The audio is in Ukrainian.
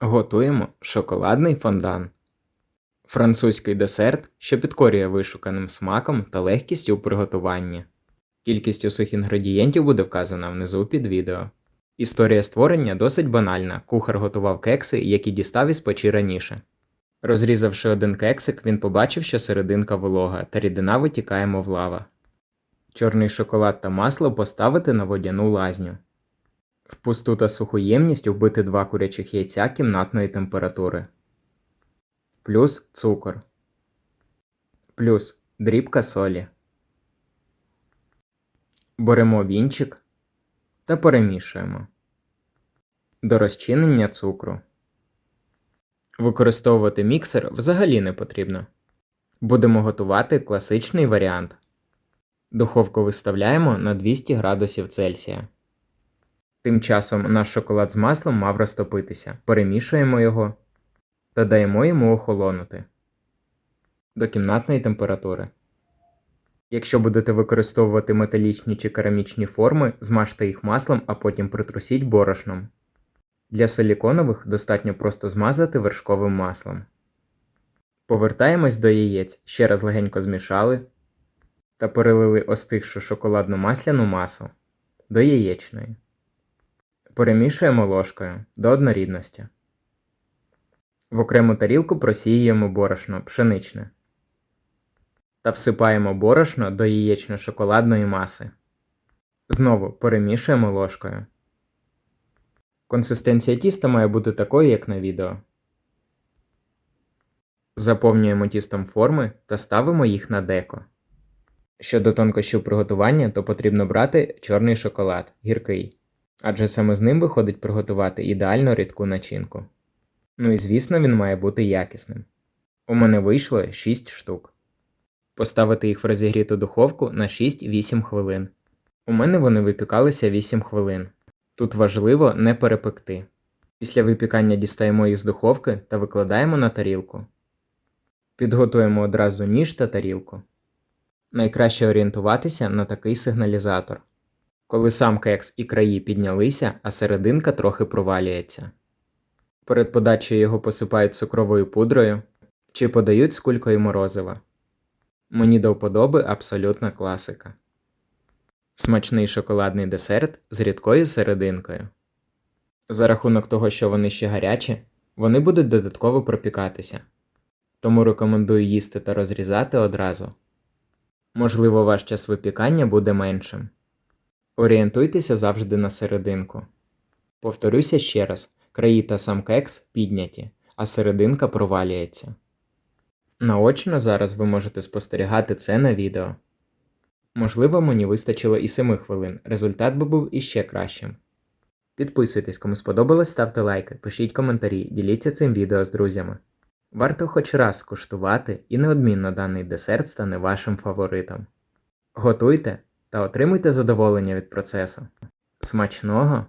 Готуємо шоколадний фондан. Французький десерт, що підкорює вишуканим смаком та легкістю у приготуванні. Кількість усіх інгредієнтів буде вказана внизу під відео. Історія створення досить банальна. Кухар готував кекси, які дістав із печі раніше. Розрізавши один кексик, він побачив, що серединка волога та рідина витікає, мов лава. Чорний шоколад та масло поставити на водяну лазню. В пусту та суху ємність вбити два курячих яйця кімнатної температури. Плюс цукор. Плюс дрібка солі. Беремо вінчик та перемішуємо. До розчинення цукру. Використовувати міксер взагалі не потрібно. Будемо готувати класичний варіант. Духовку виставляємо на 200 градусів Цельсія. Тим часом наш шоколад з маслом мав розтопитися. Перемішуємо його та даємо йому охолонути до кімнатної температури. Якщо будете використовувати металічні чи керамічні форми, змажте їх маслом, а потім притрусіть борошном. Для силіконових достатньо просто змазати вершковим маслом. Повертаємось до яєць, ще раз легенько змішали та перелили остигшу шоколадну масляну масу до яєчної. Перемішуємо ложкою до однорідності. В окрему тарілку просіюємо борошно пшеничне та всипаємо борошно до яєчно-шоколадної маси. Знову перемішуємо ложкою. Консистенція тіста має бути такою, як на відео. Заповнюємо тістом форми та ставимо їх на деко. Щодо тонкощів приготування, то потрібно брати чорний шоколад, гіркий, адже саме з ним виходить приготувати ідеально рідку начинку. Ну і звісно, він має бути якісним. У мене вийшло 6 штук. Поставити їх в розігріту духовку на 6-8 хвилин. У мене вони випікалися 8 хвилин. Тут важливо не перепекти. Після випікання дістаємо їх з духовки та викладаємо на тарілку. Підготуємо одразу ніж та тарілку. Найкраще орієнтуватися на такий сигналізатор. Коли сам кекс і краї піднялися, а серединка трохи провалюється. Перед подачею його посипають цукровою пудрою чи подають з кулькою морозива. Мені до вподоби абсолютна класика. Смачний шоколадний десерт з рідкою серединкою. За рахунок того, що вони ще гарячі, вони будуть додатково пропікатися. Тому рекомендую їсти та розрізати одразу. Можливо, ваш час випікання буде меншим. Орієнтуйтеся завжди на серединку. Повторюся ще раз: краї та сам кекс підняті, а серединка провалюється. Наочно зараз ви можете спостерігати це на відео. Можливо, мені вистачило і 7 хвилин, результат би був іще кращим. Підписуйтесь, кому сподобалось, ставте лайки, пишіть коментарі, діліться цим відео з друзями. Варто хоч раз скуштувати, і неодмінно даний десерт стане вашим фаворитом. Готуйте та отримуйте задоволення від процесу. Смачного!